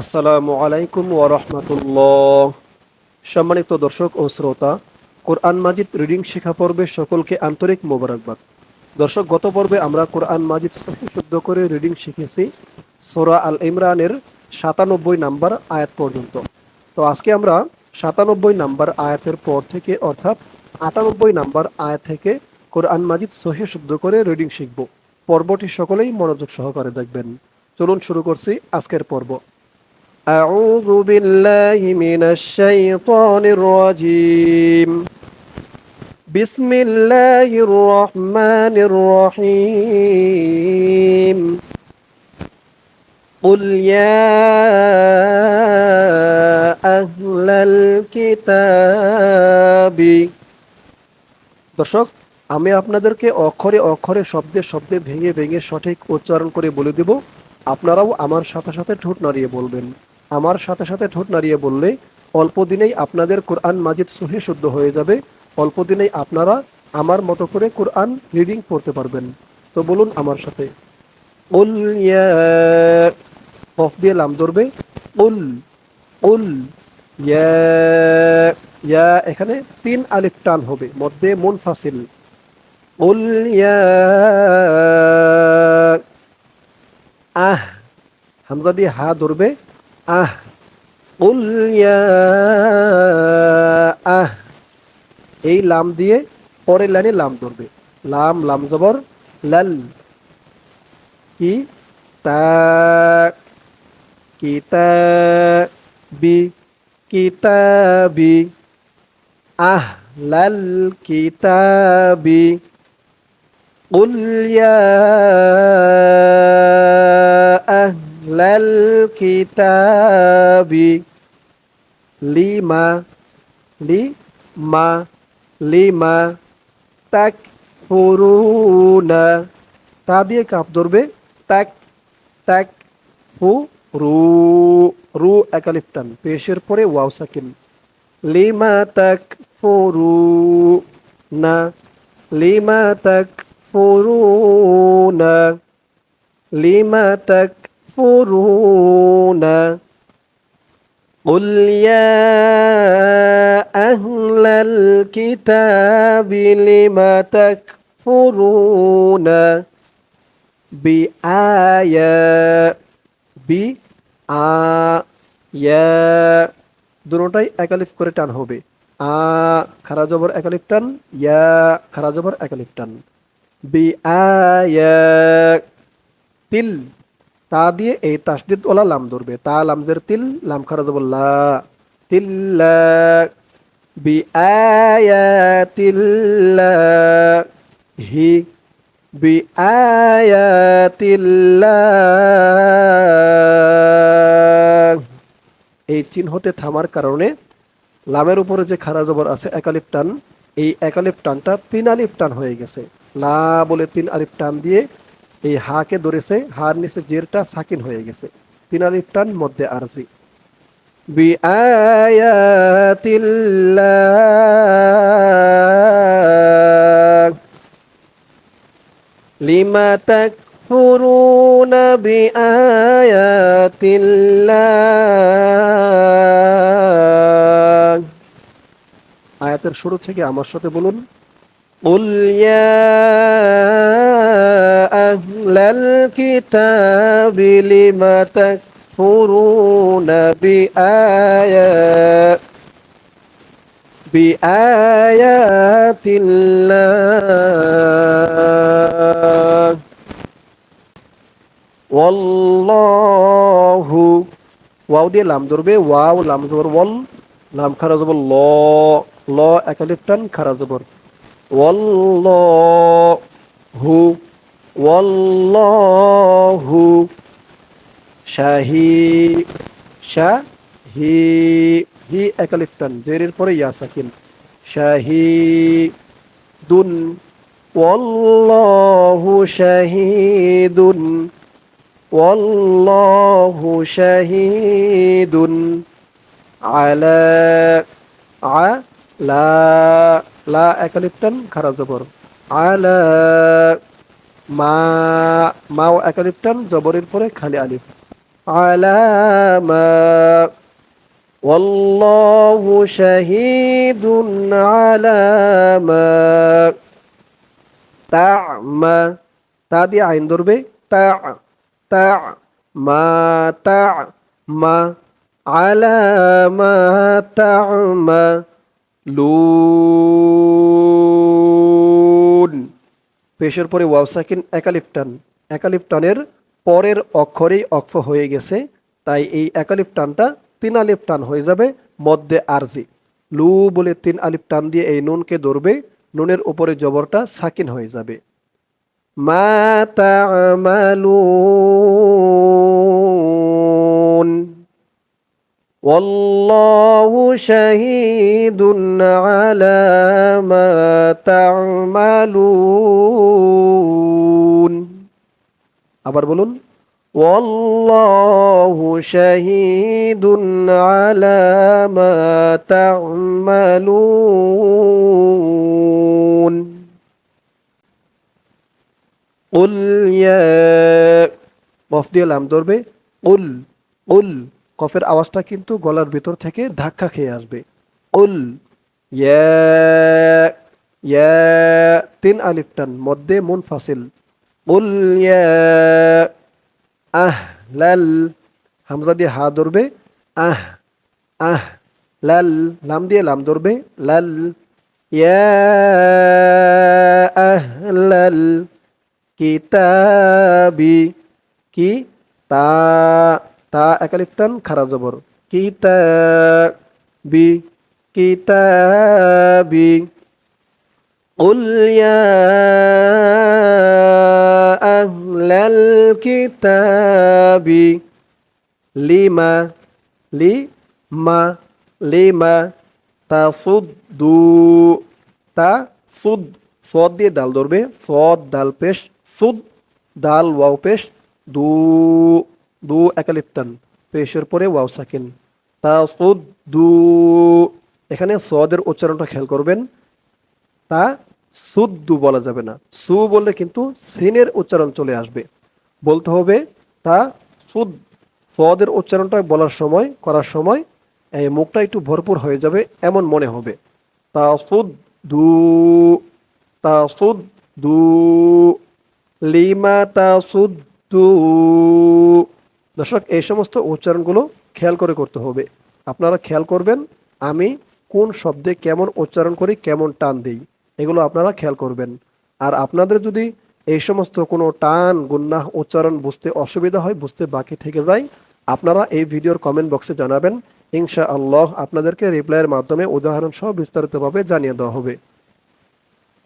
আসসালামু আলাইকুম ওরহমতুল্লাহ সম্মানিত দর্শক ও শ্রোতা, কোরআন মাজিদ রিডিং শেখা পর্বে সকলকে আন্তরিক মোবারকবাদ। দর্শক, গত পর্বে আমরা কোরআন মাজিদ শুদ্ধ করে রিডিং শিখেছি সোরা আল ইমরানের সাতানব্বই নাম্বার আয়াত পর্যন্ত। তো আজকে আমরা সাতানব্বই নাম্বার আয়াতের পর থেকে অর্থাৎ আটানব্বই নাম্বার আয়াত থেকে কোরআন মাজিদ সহি শুদ্ধ করে রিডিং শিখব। পর্বটি সকলেই মনোযোগ সহকারে দেখবেন। চলুন শুরু করছি আজকের পর্ব। أعوذ بالله من الشيطان الرجيم بسم الله الرحمن الرحيم قل يا أهل الكتاب দর্শক আমি আপনাদেরকে অক্ষরে অক্ষরে শব্দে শব্দে ভেঙে ভেঙে সঠিক উচ্চারণ করে বলে দেব আপনারাও আমার সাথে সাথে ঠোঁট নাড়িয়ে বলবেন আমার সাথে সাথে ঠোঁট নাড়িয়ে বললে, অল্প দিনেই আপনাদের কোরআন মাজিদ সহি শুদ্ধ হয়ে যাবে, অল্প দিনেই আপনারা আমার মতো করে কোরআন রিডিং পড়তে পারবেন। তো বলুন আমার সাথে। উল কফ দিয়ে লাম ধরবে। উল উল, ইয়া এখানে তিন আলিফ টান হবে, মধ্যে মুন ফাসিল উল আহ, হামজা দিয়ে হা ধরবে। আহ উল ইয়া আহ এই লাম দিয়ে পরের লাইনে লাম ধরবে লাম লাম জবর লাল কি তা কিতাবি কিতাবি আহ লাল কিতাবি قل يا kitabi lima lima lima তাক ফুরুনা তা দিয়ে কাপ ধরবে, তাক তাক, ফু, রু রু একালিফ টান। পেশের পরে ওয়াও সাকিন। লিমা তাক ফুরু না লিমা তাক ফুরু না লিমা তাক تكفرون قل يا أهل الكتاب لم تكفرون بآيات بآيا দুটোটাই একালিফ করে টান হবে আ খারা জবর একালিফ টান ইয়া খারা জবর একালিফ টান তিল তা দিয়ে এই তাসদিদ ওলা লাম ধরবে। তা লামজের তিল, লাম খারা যাব লা তিল্লা বি হি বি এই চিহ্নতে থামার কারণে লামের উপরে যে খারা জবর আছে, একালিপ টান, এই একালিপ টানটা তিন আলিপ টান হয়ে গেছে। লা বলে তিন আলিফ টান দিয়ে এই হাকে ধরেছে, হার নিচে জেরটা সাকিন হয়ে গেছে। তিন টান মধ্যে আরজি। B lima তাকফুরুন বিআয়াতিল্লাহ। আয়াতের শুরু থেকে আমার সাথে বলুন। قل يا أهل الكتاب لم تكفرون بآيات بآيات الله والله ওয়াও দিয়ে লাম ধরবে ওয়াও লাম জবর ওয়াল লাম খারা জবর ল ল একালিফ টান খারা জবর ওয়াল্লাহু ওয়াল্লাহু শাহি শাহি, হি একালিফটান জেরের পরে ইয়া সাকিন, শাহিদুন, ওয়াল্লাহু শাহিদুন ওয়াল্লাহু শাহিদুন, আলা আলা লা একালিপ্টান খারা জবর আলা মা মাও একালিপ্টান জবরের পরে খালি আলিফ على ما والله شهيد على ما تعمى তা দিয়ে আইন ধরবে তা তা মা তা মা আলা মা তা'মা লুন। পেশের পরে ওয়াও সাকিন একালিফ টান একালিফ টানের পরের অক্ষরেই অক্ষ হয়ে গেছে, তাই এই একালিফ টানটা তিন আলিফ টান হয়ে যাবে মধ্যে আরজি। লু বলে তিন আলিফ টান দিয়ে এই নুনকে ধরবে, নুনের উপরে জবরটা সাকিন হয়ে যাবে। মা তা'মালুন والله شهيد على ما تعملون আবার বলুন والله شهيد على ما تعملون قل يا কফ দিয়ে লাম ধরবে উল উল কফের আওয়াজটা কিন্তু গলার ভিতর থেকে ধাক্কা খেয়ে আসবে। উল ইয়া তিন আলিফ টান, মধ্যে মুনফাসিল। উল ইয়া, আহ, লাল, হামজা দিয়ে হা ধরবে। আহ আহ, লাল, লাম দিয়ে লাম ধরবে। লাল, ইয়া আহলাল কিতাবি কি তা তা একালিপ্টান খারা জবর কিতাবি কিতাবি قل يا أهل الكتاب لما لما لما تصدوا تصد সদ দিয়ে দাল ধরবে সদ দাল পেশ সুদ দাল ওয়াও পেশ দু দু একালিপ্টান পেশের পরে ওয়াও সাকিন। তা সুদ দু। এখানে সদের উচ্চারণটা খেয়াল করবেন। তা সুদ্দু বলা যাবে না। সু বললে কিন্তু সিনের উচ্চারণ চলে আসবে। বলতে হবে তা সুদ, সদের উচ্চারণটা বলার সময়, করার সময়, এই মুখটা একটু ভরপুর হয়ে যাবে এমন মনে হবে। তা সুদ দু তা সুদ দু, লিমা তা সুদ্দু দর্শক, এই সমস্ত উচ্চারণগুলো খেয়াল করে করতে হবে। আপনারা খেয়াল করবেন, আমি কোন শব্দে কেমন উচ্চারণ করি, কেমন টান দিই, এগুলো আপনারা খেয়াল করবেন। আর আপনাদের যদি এই সমস্ত কোনো টান, গুন্না উচ্চারণ বুঝতে অসুবিধা হয়, বুঝতে বাকি থেকে যায়, আপনারা এই ভিডিওর কমেন্ট বক্সে জানাবেন। ইনশা আল্লাহ আপনাদেরকে রিপ্লাইয়ের মাধ্যমে উদাহরণ সহ বিস্তারিতভাবে জানিয়ে দেওয়া হবে।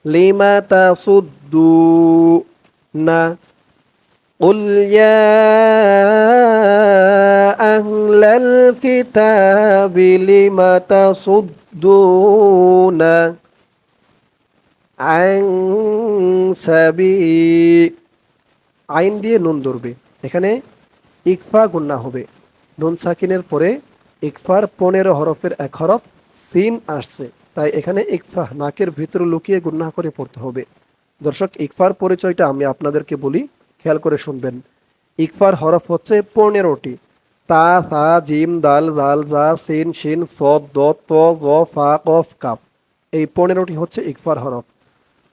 লিমা তাসুদ্দুনা قل يا أهل الكتاب لم تصدون আইন সাবি আইন দিয়ে নুন ধরবে এখানে ইকফা গুন্না হবে নুন সাকিনের পরে ইকফার পনেরো হরফের এক হরফ সিন আসছে তাই এখানে ইকফা নাকের ভিতরে লুকিয়ে গুন্না করে পড়তে হবে দর্শক ইকফার পরিচয়টা আমি আপনাদেরকে বলি খেয়াল করে শুনবেন। ইকফার হরফ হচ্ছে পনেরোটি। তা সা জিম, দাল জাল জা, সিন, শিন সদ দ, ত, গ, ফা, কফ কাপ এই পনেরোটি হচ্ছে ইকফার হরফ।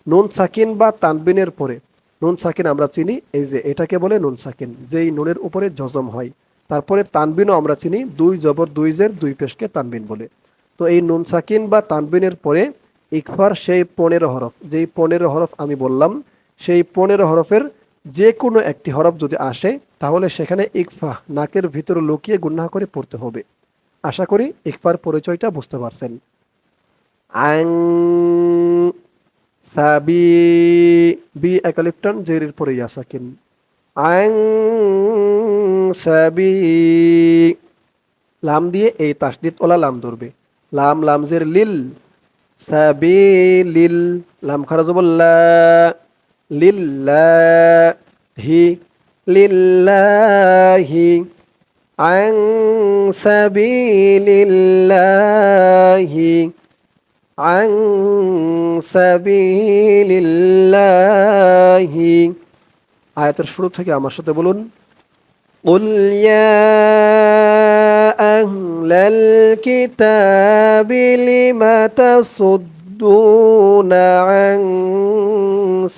নুন, সাকিন বা তানবিনের পরে। নুন, সাকিন আমরা চিনি, এই যে এটাকে বলে নুন, সাকিন। যেই নুনের উপরে জজম হয়। তারপরে তানবিনও আমরা চিনি, দুই জবর, দুই জের, দুই পেশকে তানবিন বলে। তো এই নুন, সাকিন বা তানবিনের পরে ইকফার সেই পনেরো হরফ। যেই পনেরো হরফ আমি বললাম, সেই পনেরো হরফের যে কোনো একটি হরফ যদি আসে, তাহলে সেখানে ইকফা, নাকের ভিতরে লুকিয়ে গুন্না করে পড়তে হবে। আশা করি ইকফার পরিচয়টা বুঝতে পারছেন। আং সাবি বি একালিপ্টন, জেরির পরে ইয়াসাকিন। আং সাবি লাম দিয়ে এই তাসদিদ ওলা লাম ধরবে। লাম লামজের লিল। সাবি লিল, লাম খারাজ বললা। লিল্লাহি লিল্লাহি আং সাবিলিল্লাহি عن سبيل الله আয়াতের শুরু থেকে আমার সাথে বলুন قل يا أهل الكتاب لم تصدون عن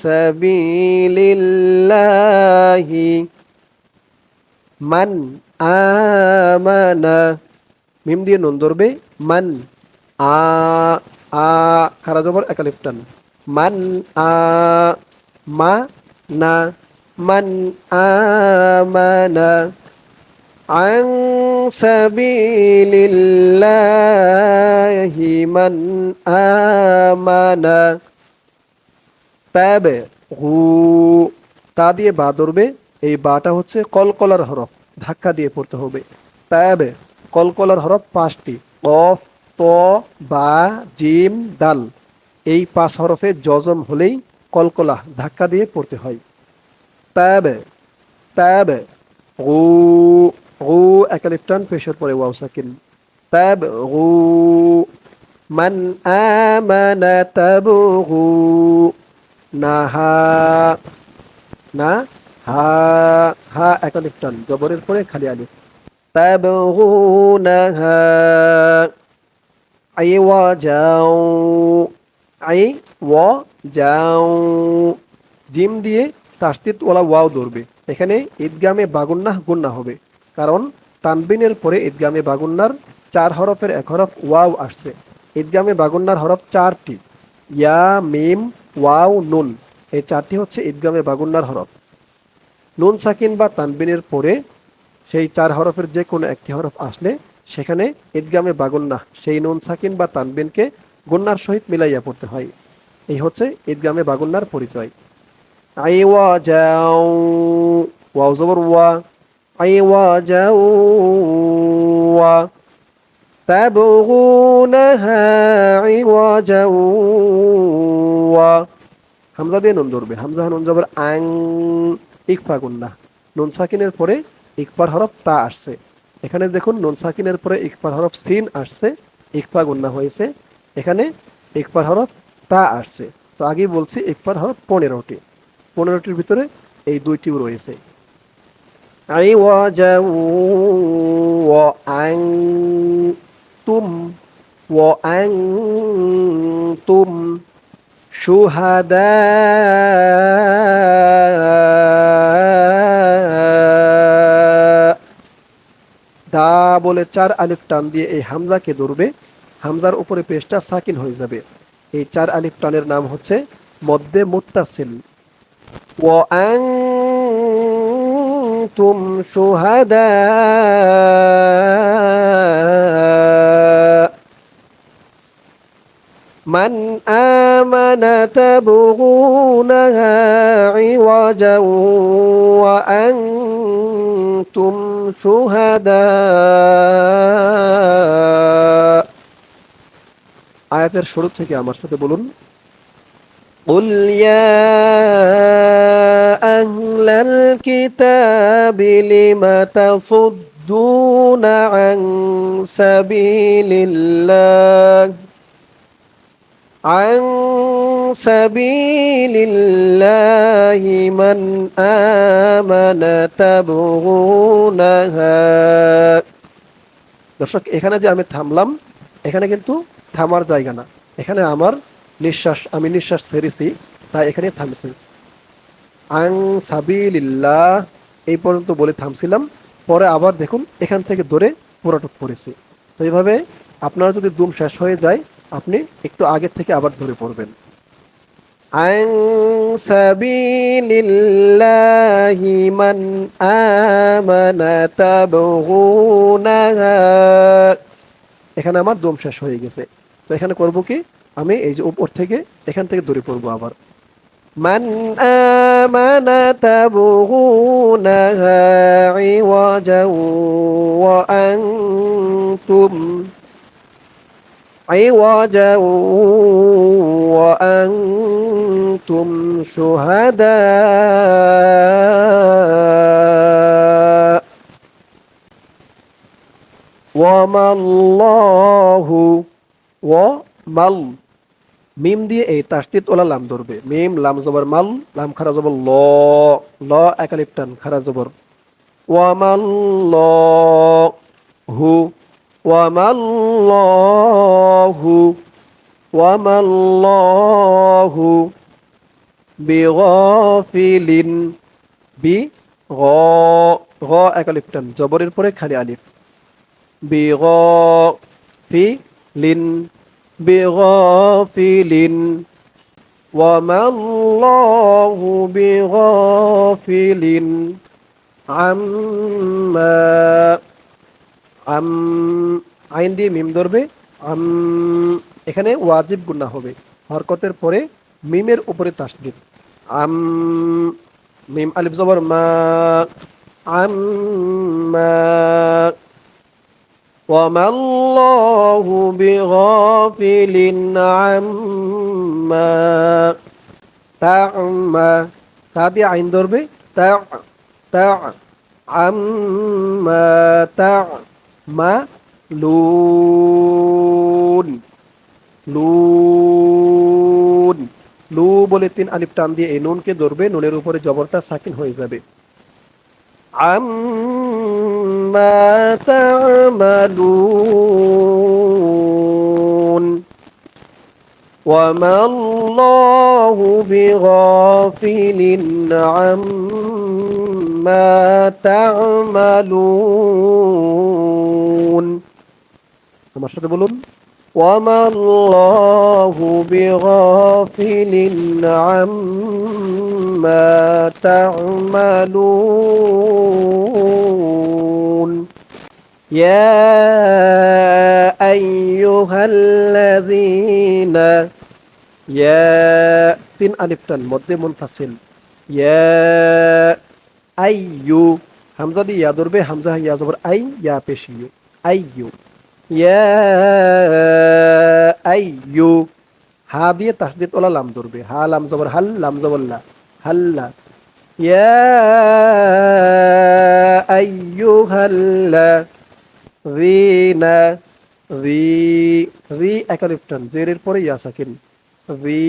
سبيل الله من آمن মিম দিয়ে নুন ধরবে মান আ আ খারা জবর একালিফ টান মান আ মা না মান আমানা عن سبيل الله من آمن তাবে হু, তা দিয়ে বা ধরবে, এই বাটা হচ্ছে কলকলার হরফ, ধাক্কা দিয়ে পড়তে হবে। তাবে, কলকলার হরফ পাঁচটি, কফ, ত, বা, জিম, ডাল। এই পাঁচ হরফে জজম হলেই কলকলা ধাক্কা দিয়ে পড়তে হয়। তাবে তাবে গু গু একালিফ টান পেশের পরে ওয়াও সাকিন। তাব গু মান আমানা তাবগু না হা হা একালিফ টান, জবরের পরে খালি আলিফ আই ওয়া যাও আই ওয়া যাও। জিম দিয়ে তাস্তিত ওয়ালা ওয়াও ধরবে। এখানে ঈদগামে বাগুন্নাহ গুন্না হবে। কারণ তানবিনের পরে ঈদগামে বাগুন্নার চার হরফের এক হরফ ওয়াও আসছে। ঈদগামে বাগুন্নার হরফ চারটি। ইয়া, মিম ওয়াও নুন। এই চারটি হচ্ছে ঈদগামে বাগুন্নার হরফ। নুন সাকিন বা তানবিনের পরে সেই চার হরফের যে কোনো একটি হরফ আসলে সেখানে ঈদগামে বাগুন্না, সেই নুন সাকিন বা তানবিনকে গুন্নার সহিত মিলাইয়া পড়তে হয়। এই হচ্ছে ঈদগামে বাগুন্নার পরিচয়। আই ওয়া যাও, ওয়াও জবর ওয়া। আই ওয়া যাও, ওয়া। হামজা দিয়ে নুন ধরবে হামজা নুন জবর আং ইকফা গুন্না নুন সাকিনের পরে ইকফার হরফ তা আসছে এখানে দেখুন নুন সাকিনের পরে ইকফার হরফ সিন আসছে, ইকফা গুন্না হয়েছে, এখানে ইকফার হরফ তা আসছে। তো আগেই বলছি ইকফার হরফ পনেরোটি। পনেরোটির ভিতরে এই দুইটিও রয়েছে। আই ওয়া আং আং তুম শুহাদা দা বলে চার আলিফ টান দিয়ে এই হামজাকে ধরবে। হামজার উপরে পেশটা সাকিন হয়ে যাবে। এই চার আলিফ টানের নাম হচ্ছে মধ্যে মুত্তাসিল। ও আং তুম শুহাদা من آمن تبغونها عوجا وأنتم شهداء আয়াতের শুরু থেকে আমার সাথে বলুন قل يا أهل الكتاب لم تصدون عن سبيل الله عن سبيل الله من آمن تبغونها দর্শক এখানে যে আমি থামলাম এখানে কিন্তু থামার জায়গা না এখানে আমার নিঃশ্বাস আমি নিঃশ্বাস ছেড়েছি তাই এখানে থামছি আং সাবিলিল্লাহ এই পর্যন্ত বলে থামছিলাম পরে আবার দেখুন এখান থেকে ধরে পুরোটুক পড়েছি তো এইভাবে আপনার যদি দুম শেষ হয়ে যায় আপনি একটু আগের থেকে আবার ধরে পড়বেন عن سبيل الله من آمن تبغونها এখানে আমার দম শেষ হয়ে গেছে তো এখানে করব কি আমি এই যে উপর থেকে এখান থেকে ধরে পড়বো আবার من آمن تبغونها عوجا وأنتم عوجا وأنتم شهداء وما الله ومل মিম দিয়ে এই তাসদিদ ওলা লাম ধরবে মিম লাম জবর মাল লাম খারা জবর ল ল একালিপ টান খারা জবর ওয়ামাল্লাহু ওয়ামাল্লাহু ওয়ামাল্লাহু বিগফিলিন বি গ গ একালিপটান জবরের পরে খালি আলিফ বিগ ফি লিন বিগফিলিন وما الله بغافل عما আম আইন দিয়ে মিম ধরবে আম এখানে ওয়াজিব গুন্না হবে হরকতের পরে মিমের উপরে তাসদিদ আম মিম আলিফ জবর মা আম وما الله بغافل عما تعمى তা দিয়ে আইন ধরবে তা তা আম্মা তা মা লুন লুন লু বলে তিন আলিফ টান দিয়ে এই নুনকে ধরবে নুনের উপরে জবরটা সাকিন হয়ে যাবে আম্মা তা'মালুন وما الله بغافل عما تعملون আমার সাথে বলুন وما الله بغافل عما تعملون يا أيها الذين يا তিন আলিফ টান মধ্যে মুনফাসিল ইয়া আইয়ু হামজা দিয়ে ইয়া ধরবে হামজা ইয়া জবর আই ইয়া পেশিয়ু আইয়ু ইয়া আইয়ু হা দিয়ে তাসদিদ ওলা লাম ধরবে হা লাম জবর হাল লাম জবর লা হাল্লা ইয়া আইয়ুহাল্লা রিনা রি রি একালিপ্টন জেরের পরে ইয়া সাকিন রি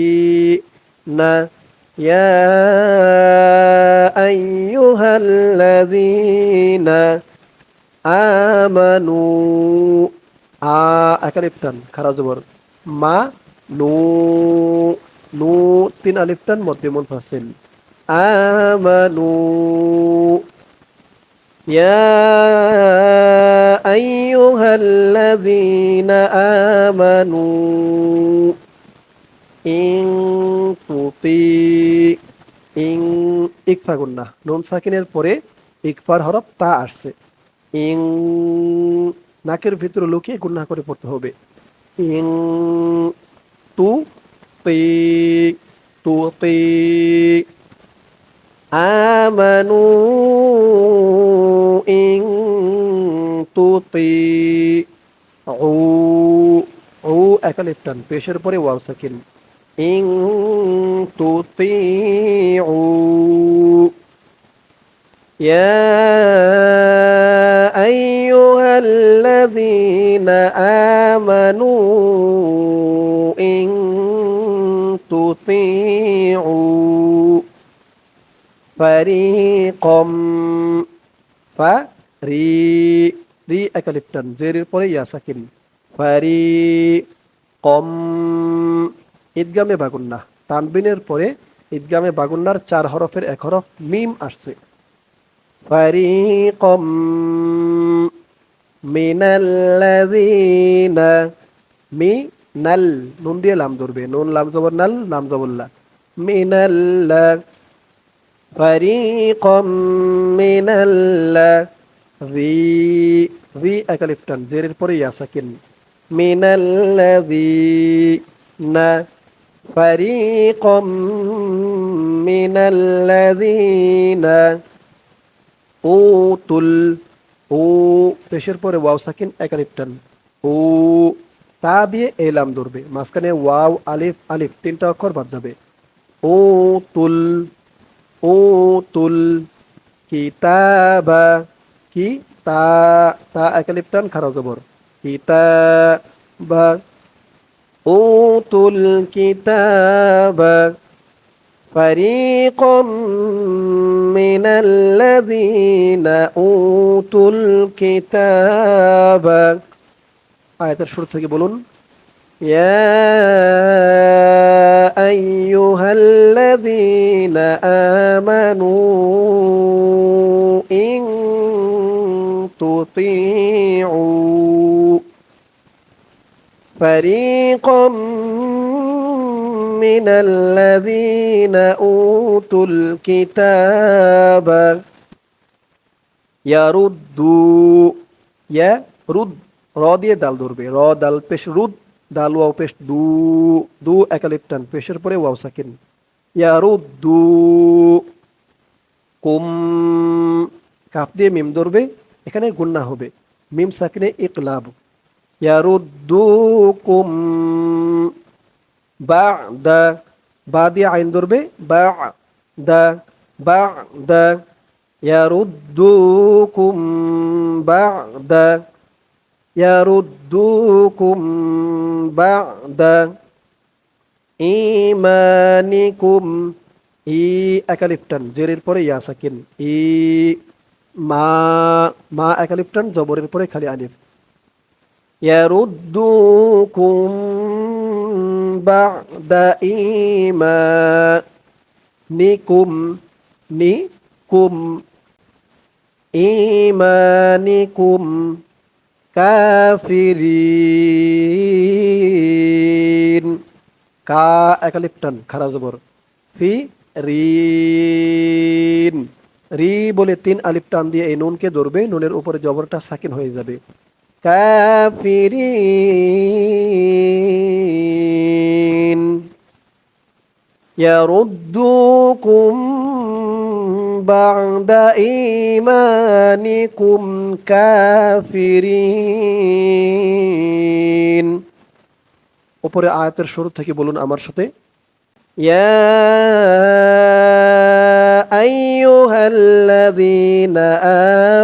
না ইয়া أيها الذين آمنوا آ أكل إبتن كرازبر ما نو نو تين ألفتن مد منفصل آمنوا يا أيها الذين آمنوا إن تطيع إن ইকফা গুন্না নুন সাকিনের পরে ইকফার হরফ তা আসছে। ইং নাকের ভিতরে লুকিয়ে গুন্না করে পড়তে হবে। ইং তু তি তু তি। আমানু ইং তুতি উ ও একালিফ টান। পেশের পরে ওয়াও সাকিন। إن تطيعوا يا أيها الذين آمنوا إن تطيعوا فريقا فري ري أكاليبتن زير القرية ساكن فريقا ঈদগামে বাগুন্না। তানবিনের পরে ঈদগামে বাগুন্নার চার হরফের এক হরফ মিম আসছে। ফারিকম মিনাল্লাযীনা মি নাল, নুন দিয়ে লাম ধরবে। নুন, লাম জবর, নাল, লাম জবরলা মিনাল্লা ফারিকম মিনাল্লা জি জি একালিফটান জেরের পরে ইয়া সাকিন। الذين فريقا من الذين اوتل ও পেশের পরে ওয়াও সাকিন একালিফটান ও তা দিয়ে এলাম ধরবে মাঝখানে ওয়াও আলিফ আলিফ তিনটা অক্ষর বাদ যাবে ও তুল উতুল কিতাবা কি তা তা একালিপটান খারা জবর কিতাবা أوتوا الكتاب فريق من الذين أوتوا الكتاب آية الشرط يقولون يا أيها الذين آمنوا إن تطيعوا فريقا من الذين أوتوا الكتاب يردوا يرد র দিয়ে ডাল ধরবে র ডাল পেশ রুদ ডাল ওয়াও পেশ দু দু একালিপটান পেশের পরে ওয়াও সাকিন ইয়ারুদ্দু কুম কাপ দিয়ে মিম ধরবে এখানে গুন্না হবে মিম সাকিনে ইকলাব ইয়ারুদ্দু কুম বা দা বা দিয়ে আইন ধরবে বা দা বা দা ইয়ারুদ্দু কুম বা দা يردوكم بعد ইমানিকুম ই একালিপটান জেরের পরে ইয়া সাকিন ই মা মা একালিপটান জবরের পরে খালি আলিফ ইয়ারুদ্দুকুম বাদা ইমানিকুম নিকুম ইমানিকুম কাফিরিন কা একালিপটান খারা জবর ফি রিন রি বলে তিন আলিফ টান দিয়ে এই নুনকে ধরবে নুনের উপরে জবরটা সাকিন হয়ে যাবে কাফিরিন يردوكم بعد إيمانكم كافرين উপরে আয়াতের শুরু থেকে বলুন আমার সাথে يا أيها الذين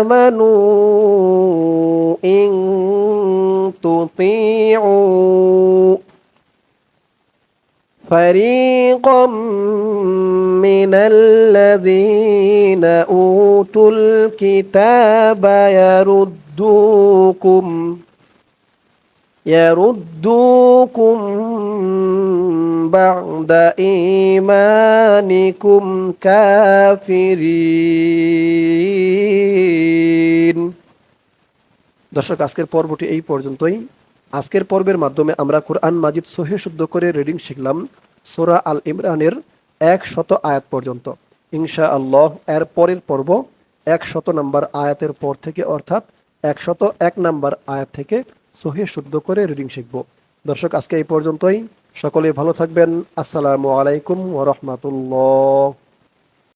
آمنوا إن تطيعوا فريقا من الذين أوتوا الكتاب يردوكم يردوكم بعد إيمانكم كافرين দর্শক আজকের পর্বটি এই পর্যন্তই আজকের পর্বের মাধ্যমে আমরা কোরআন মাজিদ সহে শুদ্ধ করে রিডিং শিখলাম সোরা আল ইমরানের এক শত আয়াত পর্যন্ত ইনশা আল্লাহ এর পরের পর্ব এক শত নাম্বার আয়াতের পর থেকে অর্থাৎ এক শত এক নাম্বার আয়াত থেকে সহে শুদ্ধ করে রিডিং শিখব। দর্শক, আজকে এই পর্যন্তই। সকলে ভালো থাকবেন। আসসালামু আলাইকুম ওরহমতুল্লাহ